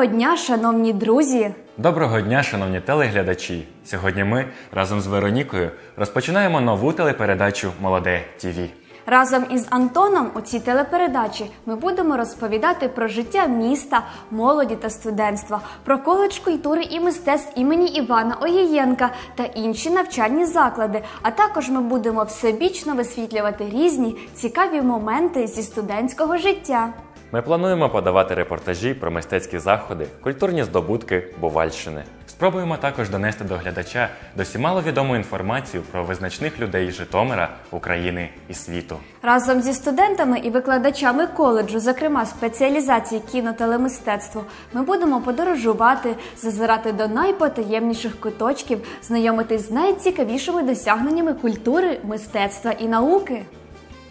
Доброго дня, шановні друзі! Доброго дня, шановні телеглядачі! Сьогодні ми разом з Веронікою розпочинаємо нову телепередачу Молоде ТІВІ. Разом із Антоном у цій телепередачі ми будемо розповідати про життя міста, молоді та студентства, про коледж культури і мистецтв імені Івана Оєєнка та інші навчальні заклади. А також ми будемо всебічно висвітлювати різні цікаві моменти зі студентського життя. Ми плануємо подавати репортажі про мистецькі заходи, культурні здобутки Бувальщини. Спробуємо також донести до глядача досі маловідому інформацію про визначних людей Житомира, України і світу. Разом зі студентами і викладачами коледжу, зокрема спеціалізації кінотелемистецтво, ми будемо подорожувати, зазирати до найпотаємніших куточків, знайомитись з найцікавішими досягненнями культури, мистецтва і науки.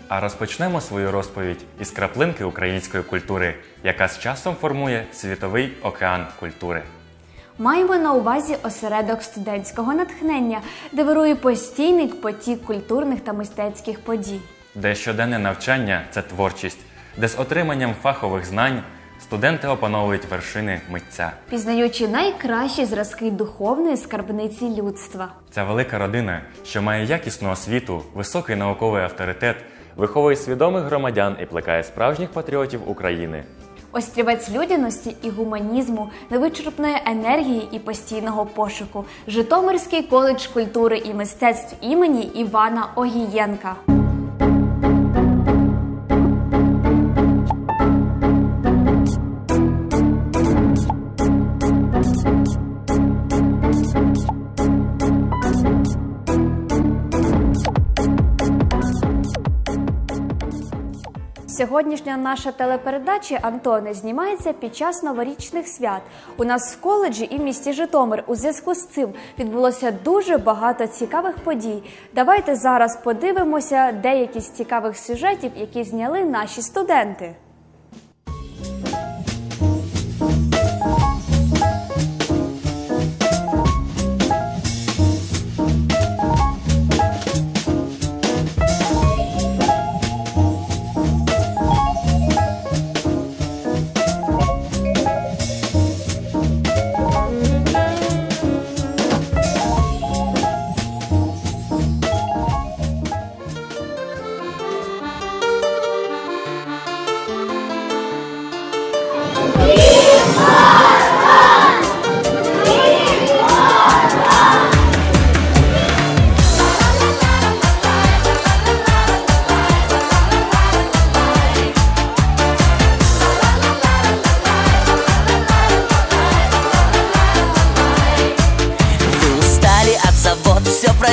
А розпочнемо свою розповідь із краплинки української культури, яка з часом формує світовий океан культури. Маємо на увазі осередок студентського натхнення, де вирує постійний потік культурних та мистецьких подій. де щоденне навчання це творчість, де з отриманням фахових знань студенти опановують вершини митця. Пізнаючи найкращі зразки духовної скарбниці людства. Ця велика родина, що має якісну освіту, високий науковий авторитет, виховує свідомих громадян і плекає справжніх патріотів України. Острівець людяності і гуманізму, невичерпної енергії і постійного пошуку. Житомирський коледж культури і мистецтв імені Івана Огієнка. Сьогоднішня наша телепередача Антоне знімається під час новорічних свят. У нас в коледжі і в місті Житомир у зв'язку з цим відбулося дуже багато цікавих подій. Давайте зараз подивимося деякі з цікавих сюжетів, які зняли наші студенти.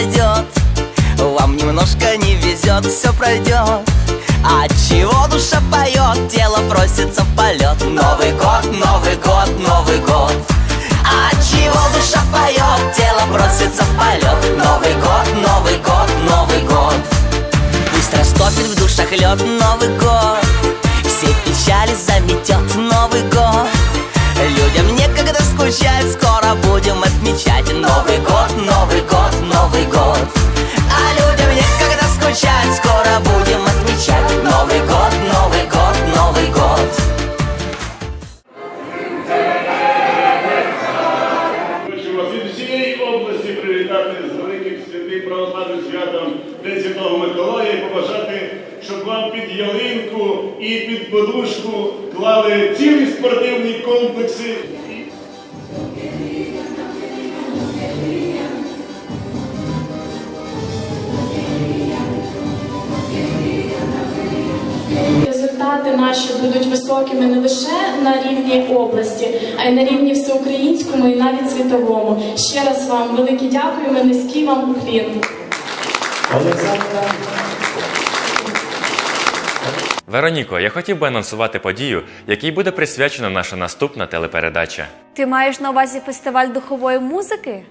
Пройдет Вам немножко не везет, все пройдет. От чего душа поет, тело просится в полет. Новый год, Новый год, Новый год. От чего душа поет, тело просится в полет. Новый год, Новый год, Новый год. Пусть растопит в душах лед Новый год. Все печали заметет Новый год. Людям некогда скучать Скоро будем отмечать. Новый год, Новый щоб вам під ялинку і під подушку клали цілі спортивні комплекси. Результати наші будуть високими не лише на рівні області, а й на рівні всеукраїнському і навіть світовому. Ще раз вам велике дякуємо, низький вам уклін. Вероніко, я хотів би анонсувати подію, якій буде присвячена наша наступна телепередача. Ти маєш на увазі фестиваль духової музики?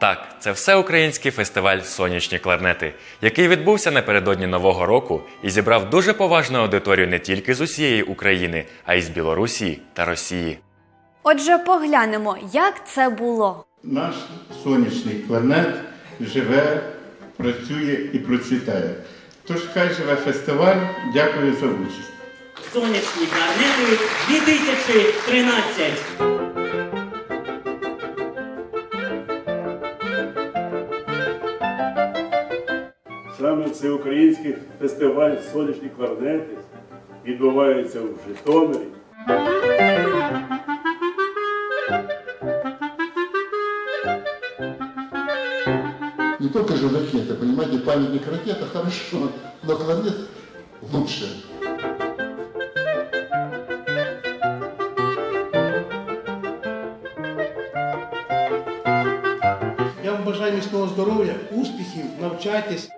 Так, це всеукраїнський фестиваль Сонячні кларнети, який відбувся напередодні Нового року і зібрав дуже поважну аудиторію не тільки з усієї України, а й з Білорусі та Росії. Отже, поглянемо, як це було. Наш сонячний кларнет живе, працює і процвітає. Тож хай живе фестиваль. Дякую за участь. Сонячні карнети 2013. Саме всеукраїнський фестиваль сонячні кларнети відбувається в Житомирі. только же ракета, понимаете, памятник ракета хорошо, но кларнет лучше. Я вам бажаю міцного здоров'я, успіхів, навчайтесь.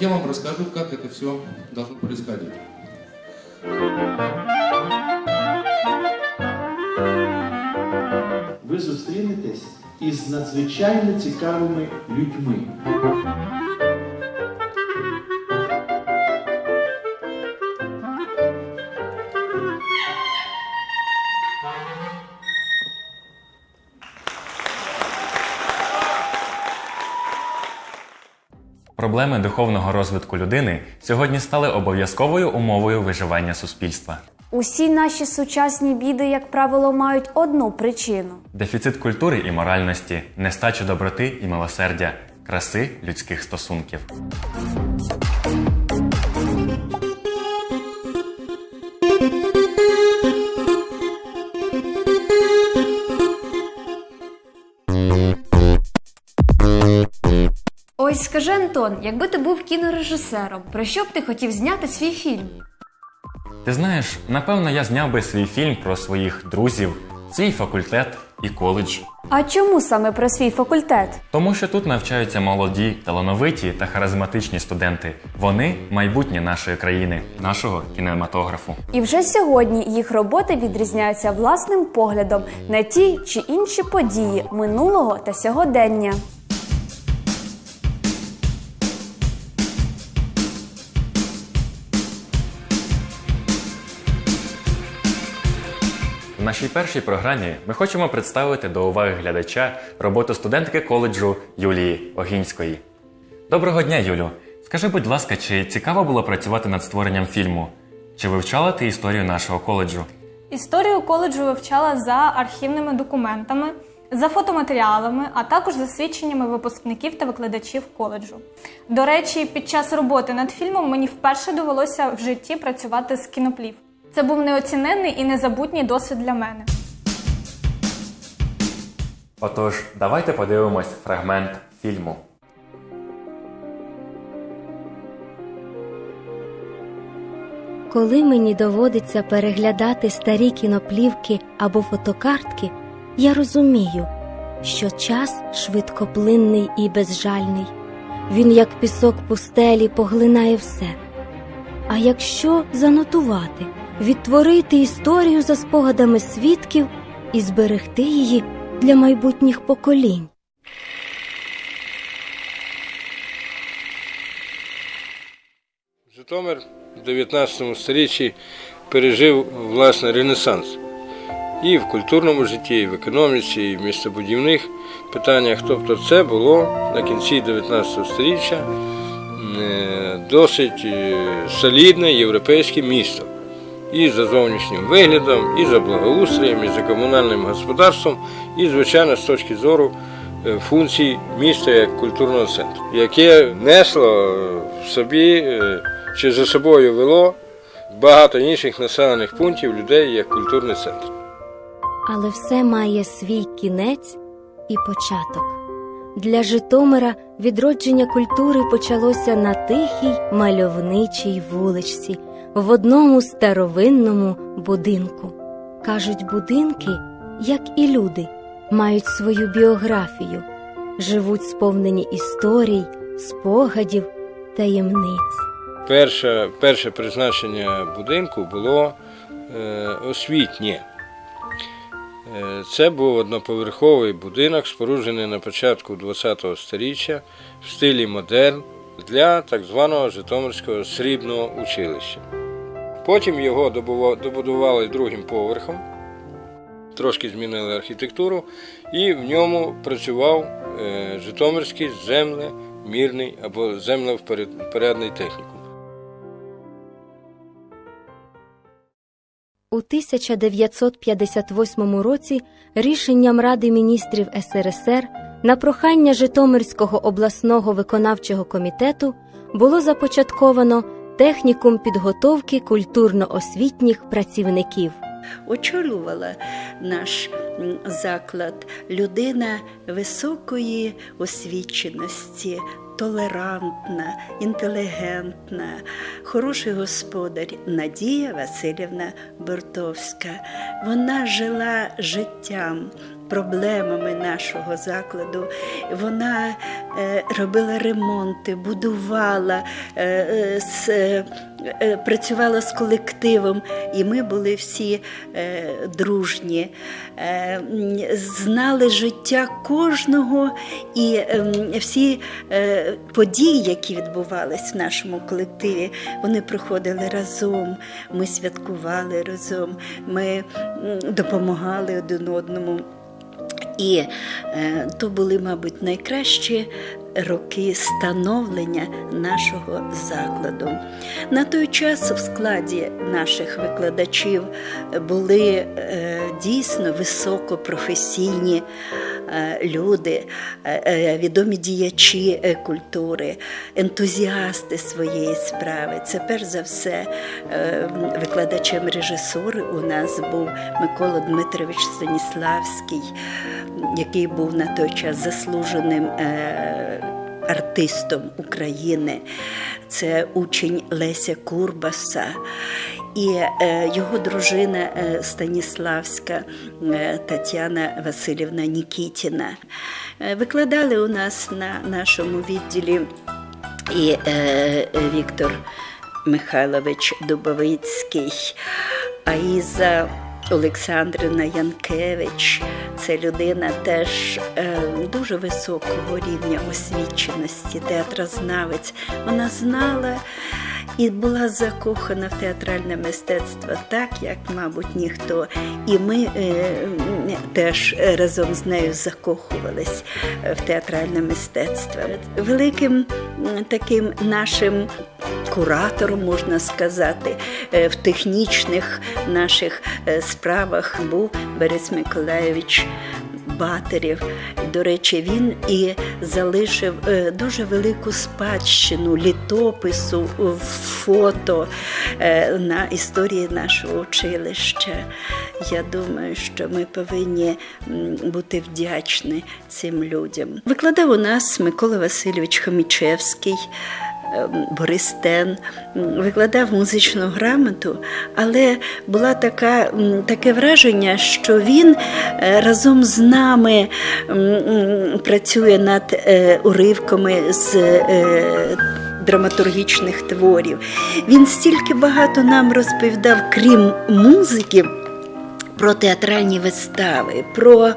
Я вам расскажу, как это все должно происходить. Ви зустрінетесь із надзвичайно цікавими людьми. Проблеми духовного розвитку людини сьогодні стали обов'язковою умовою виживання суспільства. Усі наші сучасні біди, як правило, мають одну причину. Дефіцит культури і моральності, нестача доброти і милосердя, краси людських стосунків. Ось скажи, Антон, якби ти був кінорежисером, про що б ти хотів зняти свій фільм? Ти знаєш, напевно, я зняв би свій фільм про своїх друзів, свій факультет і коледж. А чому саме про свій факультет? Тому що тут навчаються молоді, талановиті та харизматичні студенти. Вони майбутнє нашої країни, нашого кінематографу. І вже сьогодні їх роботи відрізняються власним поглядом на ті чи інші події минулого та сьогодення. Нашій першій програмі ми хочемо представити до уваги глядача роботу студентки коледжу Юлії Огінської. Доброго дня, Юлю. Скажи, будь ласка, чи цікаво було працювати над створенням фільму? Чи вивчала ти історію нашого коледжу? Історію коледжу вивчала за архівними документами, за фотоматеріалами, а також за свідченнями випускників та викладачів коледжу. До речі, під час роботи над фільмом мені вперше довелося в житті працювати з кіноплів. Це був неоціненний і незабутній досвід для мене. Отож, давайте подивимось фрагмент фільму. Коли мені доводиться переглядати старі кіноплівки або фотокартки, я розумію, що час швидкоплинний і безжальний. Він, як пісок пустелі, поглинає все. А якщо занотувати, відтворити історію за спогадами свідків і зберегти її для майбутніх поколінь. Житомир в 19 сторіччі пережив власне Ренесанс. І в культурному житті, і в економіці, і в містобудівних питаннях. Тобто це було на кінці 19 століття е, досить е, солідне європейське місто. І за зовнішнім виглядом, і за благоустроєм, і за комунальним господарством, і, звичайно, з точки зору е, функцій міста як культурного центру, яке несло е, в собі е, чи за собою вело багато інших населених пунктів людей як культурний центр. Але все має свій кінець і початок. Для Житомира відродження культури почалося на тихій мальовничій вуличці в одному старовинному будинку. Кажуть, будинки, як і люди, мають свою біографію, живуть сповнені історій, спогадів, таємниць. Перше, перше призначення будинку було е, освітнє. Е, Це був одноповерховий будинок, споруджений на початку ХХ століття в стилі модерн для так званого Житомирського срібного училища. Потім його добудували другим поверхом, трошки змінили архітектуру, і в ньому працював е, Житомирський земле мірний або землевпорядний технікум. У 1958 році рішенням Ради міністрів СРСР на прохання Житомирського обласного виконавчого комітету було започатковано технікум підготовки культурно-освітніх працівників. очолювала наш заклад людина високої освіченості, толерантна, інтелігентна, хороший господар Надія Васильівна Бортовська. Вона жила життям. Проблемами нашого закладу вона е, робила ремонти, будувала, е, е, працювала з колективом, і ми були всі дружні, знали життя кожного і е, всі події, які відбувались в нашому колективі, вони проходили разом. Ми святкували разом, ми допомагали один одному. І е, то були, мабуть, найкращі роки становлення нашого закладу. На той час в складі наших викладачів були е, дійсно високопрофесійні люди, е, е, відомі діячі е, культури, ентузіасти своєї справи. Це перш за все е, викладачем режисури у нас був Микола Дмитрович Станіславський, який був на той час заслуженим. е, Артистом України, це учень Леся Курбаса і е, його дружина е, Станіславська е, Тетяна Васильівна Нікітіна. Викладали у нас на нашому відділі і Віктор Михайлович Дубовицький, Аїза Олександрина Янкевич. Це людина теж е, дуже високого рівня освіченості, театрознавець. Вона знала і була закохана в театральне мистецтво так, як, мабуть, ніхто. І ми е, теж разом з нею закохувались е, в театральне мистецтво. Великим таким нашим куратором, можна сказати, е, в технічних наших справах був Борис Миколаєвич Батерів. До речі, він і залишив е, дуже велику спадщину літопису, фото е, на історії нашого училища. Я думаю, що ми повинні бути вдячні цим людям. Викладав у нас Микола Васильович Хомічевський. Е, Борис Тен викладав музичну грамоту, але була така, таке враження, що він е, разом з нами працює над е, уривками з е, драматургічних творів. Він стільки багато нам розповідав, крім музики, про театральні вистави, про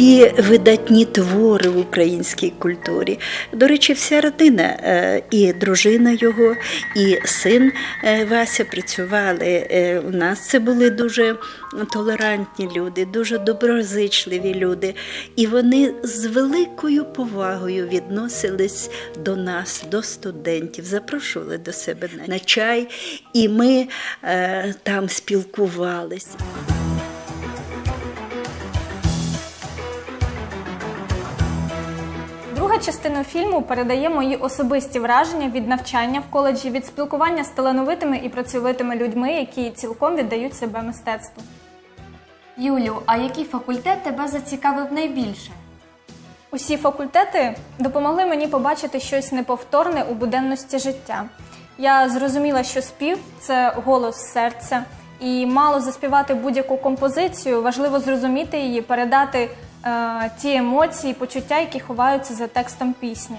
е, видатні твори в українській культурі. До речі, вся родина, е, і дружина його, і син е, Вася працювали е, у нас. Це були дуже толерантні люди, дуже доброзичливі люди. І вони з великою повагою відносились до нас, до студентів, запрошували до себе на- чай, і ми там спілкувались. Друга частина фільму передає мої особисті враження від навчання в коледжі, від спілкування з талановитими і працьовитими людьми, які цілком віддають себе мистецтву. Юлю, а який факультет тебе зацікавив найбільше? Усі факультети допомогли мені побачити щось неповторне у буденності життя. Я зрозуміла, що спів це голос серця, і мало заспівати будь-яку композицію, важливо зрозуміти її, передати ті емоції, почуття, які ховаються за текстом пісні.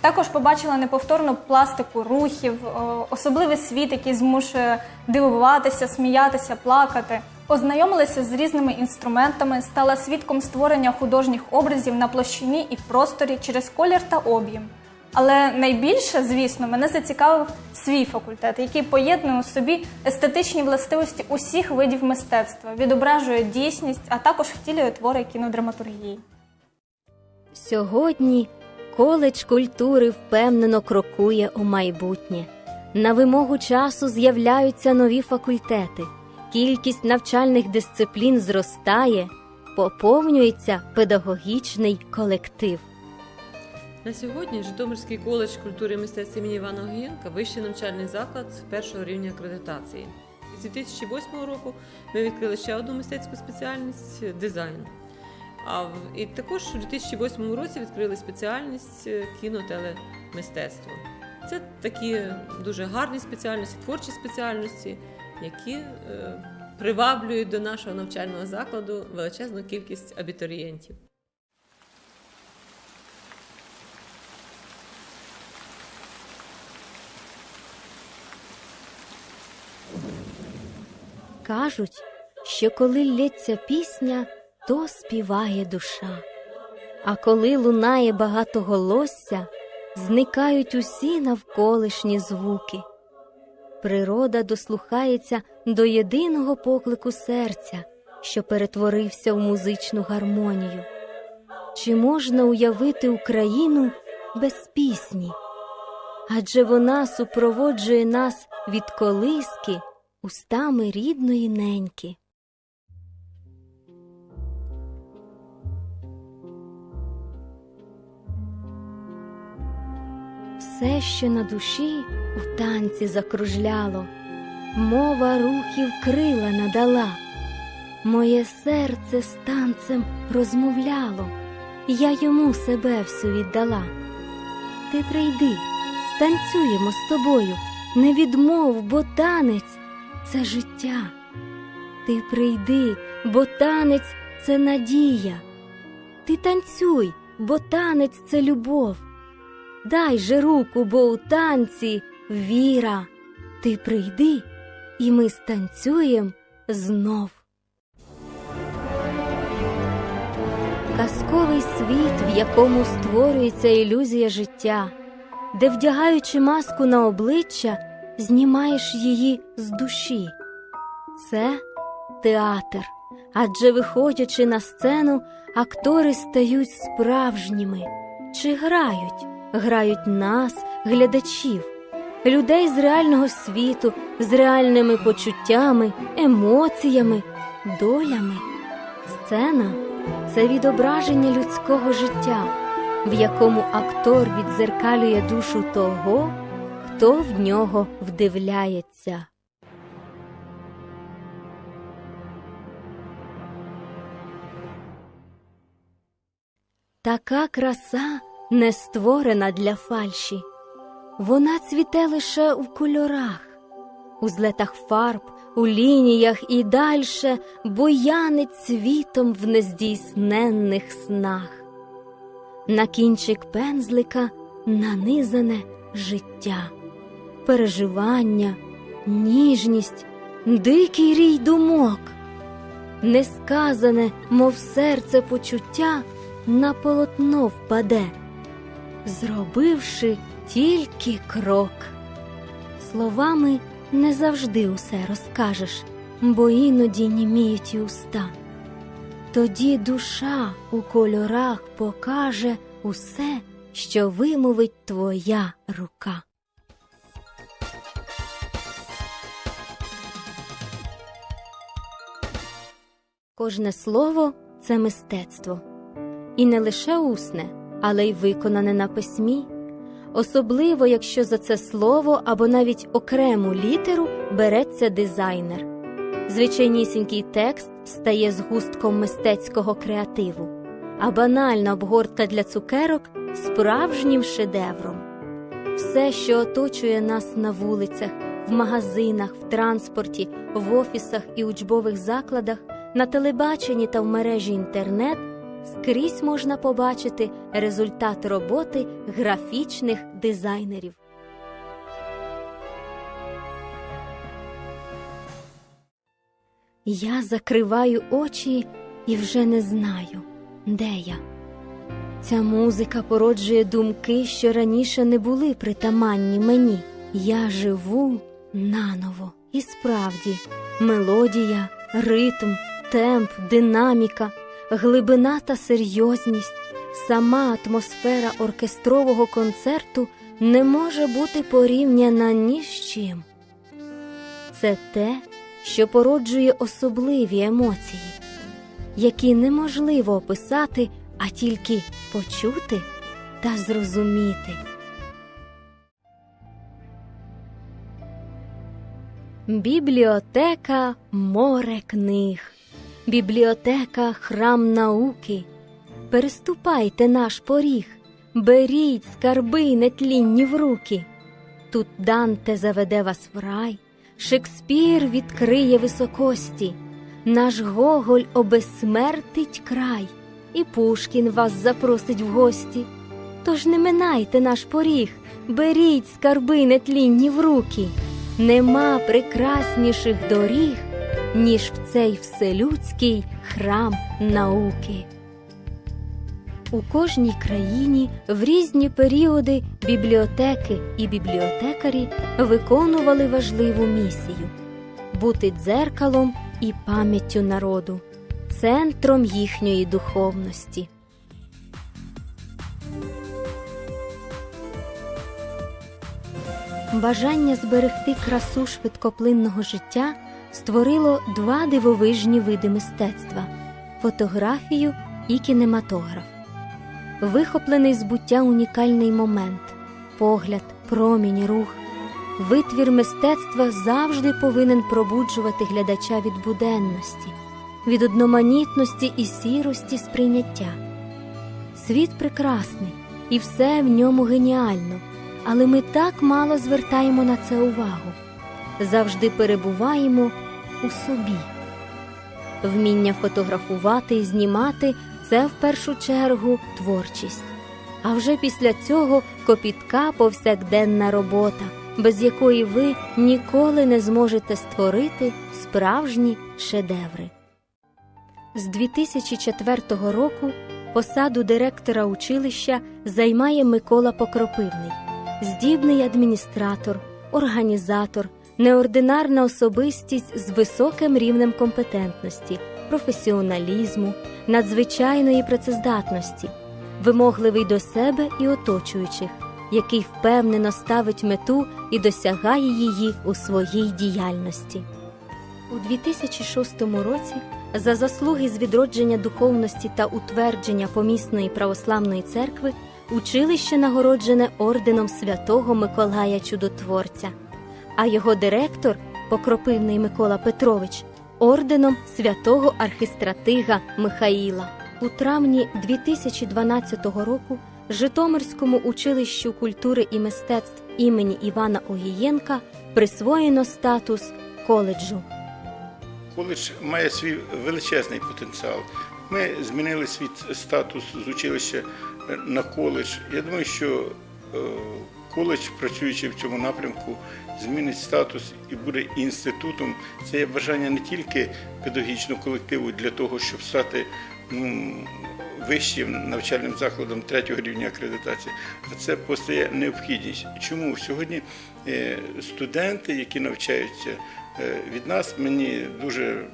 Також побачила неповторну пластику рухів, е, особливий світ, який змушує дивуватися, сміятися, плакати. Ознайомилася з різними інструментами, стала свідком створення художніх образів на площині і в просторі через колір та об'єм. Але найбільше, звісно, мене зацікавив свій факультет, який поєднує у собі естетичні властивості усіх видів мистецтва, відображує дійсність, а також втілює твори кінодраматургії. Сьогодні Коледж культури впевнено крокує у майбутнє. На вимогу часу з'являються нові факультети, кількість навчальних дисциплін зростає, поповнюється педагогічний колектив. На сьогодні Житомирський коледж культури і мистецтв імені Івана Огієнка вищий навчальний заклад першого рівня акредитації. З 2008 року ми відкрили ще одну мистецьку спеціальність дизайн. А і також у 2008 році відкрили спеціальність кіно-телемистецтво. Це такі дуже гарні спеціальності, творчі спеціальності, які е, приваблюють до нашого навчального закладу величезну кількість абітурієнтів. Кажуть, що коли лється пісня, то співає душа. А коли лунає багатоголосся, зникають усі навколишні звуки. Природа дослухається до єдиного поклику серця, що перетворився в музичну гармонію. Чи можна уявити Україну без пісні? Адже вона супроводжує нас від колиски устами рідної неньки. Все, що на душі у танці закружляло, мова рухів крила надала, моє серце з танцем розмовляло, я йому себе всю віддала. Ти прийди, станцюємо з тобою, не відмов, бо танець це життя. Ти прийди, бо танець це надія. Ти танцюй, бо танець це любов. Дай же руку, бо у танці віра. Ти прийди, і ми станцюєм знов. Казковий світ, в якому створюється ілюзія життя, де, вдягаючи маску на обличчя, знімаєш її з душі. Це театр, адже виходячи на сцену, актори стають справжніми чи грають, грають нас, глядачів, людей з реального світу, з реальними почуттями, емоціями, долями. Сцена це відображення людського життя, в якому актор відзеркалює душу того, хто в нього вдивляється. Така краса не створена для фальші. Вона цвіте лише у кольорах, у злетах фарб, у лініях і дальше буянить цвітом в нездійсненних снах. На кінчик пензлика нанизане життя, переживання, ніжність, дикий рій думок, несказане, мов серце почуття, на полотно впаде, зробивши тільки крок. Словами не завжди усе розкажеш, бо іноді німіють і уста. Тоді душа у кольорах покаже усе, що вимовить твоя рука. Кожне слово це мистецтво. І не лише усне, але й виконане на письмі, особливо якщо за це слово або навіть окрему літеру береться дизайнер. Звичайнісінький текст стає згустком мистецького креативу, а банальна обгортка для цукерок справжнім шедевром. Все, що оточує нас на вулицях, в магазинах, в транспорті, в офісах і учбових закладах, на телебаченні та в мережі інтернет, скрізь можна побачити результат роботи графічних дизайнерів. Я закриваю очі і вже не знаю, де я. Ця музика породжує думки, що раніше не були притаманні мені. Я живу наново. І справді, мелодія, ритм, темп, динаміка, глибина та серйозність, сама атмосфера оркестрового концерту не може бути порівняна ні з чим. Це те, що породжує особливі емоції, які неможливо описати, а тільки почути та зрозуміти. Бібліотека море книг, бібліотека храм науки. Переступайте наш поріг, беріть скарби нетлінні в руки. Тут Данте заведе вас в рай, Шекспір відкриє високості, наш Гоголь обезсмертить край, і Пушкін вас запросить в гості. Тож не минайте наш поріг, беріть скарби нетлінні в руки. Нема прекрасніших доріг, ніж в цей вселюдський храм науки. У кожній країні в різні періоди бібліотеки і бібліотекарі виконували важливу місію бути дзеркалом і пам'яттю народу, центром їхньої духовності. Бажання зберегти красу швидкоплинного життя створило два дивовижні види мистецтва фотографію і кінематограф. Вихоплений з буття унікальний момент, погляд, промінь, рух. Витвір мистецтва завжди повинен пробуджувати глядача від буденності, від одноманітності і сірості сприйняття. Світ прекрасний, і все в ньому геніально, але ми так мало звертаємо на це увагу, завжди перебуваємо у собі. Вміння фотографувати і знімати це в першу чергу творчість. А вже після цього копітка повсякденна робота, без якої ви ніколи не зможете створити справжні шедеври. З 2004 року посаду директора училища займає Микола Покропивний, здібний адміністратор, організатор, неординарна особистість з високим рівнем компетентності, професіоналізму, надзвичайної працездатності, вимогливий до себе і оточуючих, який впевнено ставить мету і досягає її у своїй діяльності. У 2006 році за заслуги з відродження духовності та утвердження помісної православної церкви училище нагороджене орденом святого Миколая Чудотворця, а його директор, покропивний Микола Петрович, орденом святого архистратига Михаїла. У травні 2012 року Житомирському училищу культури і мистецтв імені Івана Огієнка присвоєно статус коледжу. Коледж має свій величезний потенціал. Ми змінили свій статус з училища на коледж. Я думаю, що е, коледж, працюючи в цьому напрямку, змінить статус і буде інститутом. Це є бажання не тільки педагогічного колективу для того, щоб стати ну, вищим навчальним закладом третього рівня акредитації, а це постає необхідність. Чому сьогодні е, студенти, які навчаються е, від нас, мені дуже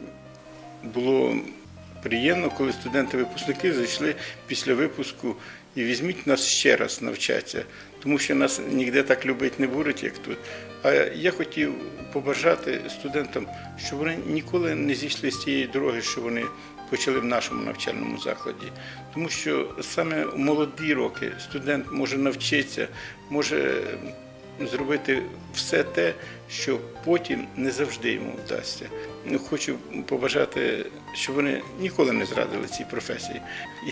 було приємно, коли студенти-випускники зайшли після випуску і візьміть нас ще раз навчатися, тому що нас ніде так любить не будуть, як тут. А я хотів побажати студентам, щоб вони ніколи не зійшли з тієї дороги, що вони почали в нашому навчальному закладі. Тому що саме у молоді роки студент може навчитися, може зробити все те, що потім не завжди йому вдасться. Хочу побажати, щоб вони ніколи не зрадили цій професії.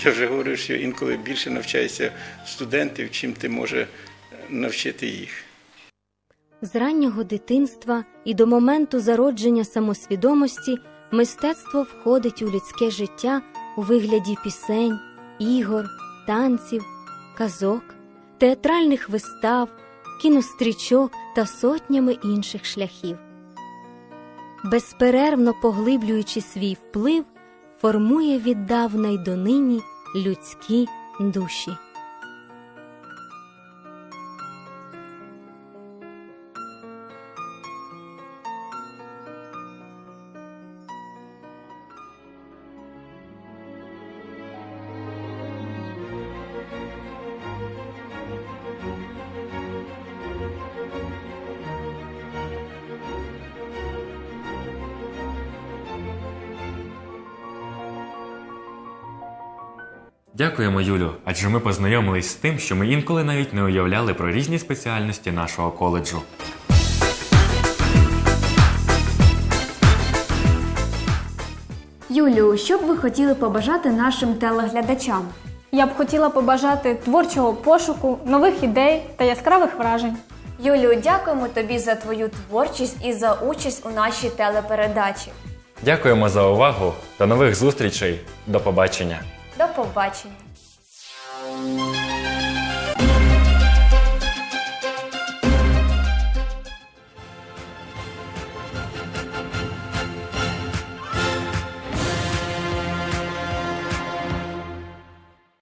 Я вже говорив, що інколи більше навчається студентів, чим ти може навчити їх. З раннього дитинства і до моменту зародження самосвідомості мистецтво входить у людське життя у вигляді пісень, ігор, танців, казок, театральних вистав, кінострічок та сотнями інших шляхів. Безперервно поглиблюючи свій вплив, формує віддавна й донині людські душі. Дякуємо, Юлю, адже ми познайомились з тим, що ми інколи навіть не уявляли про різні спеціальності нашого коледжу. Юлю, що б ви хотіли побажати нашим телеглядачам? Я б хотіла побажати творчого пошуку, нових ідей та яскравих вражень. Юлю, дякуємо тобі за твою творчість і за участь у нашій телепередачі. Дякуємо за увагу. До нових зустрічей. До побачення. До побачення.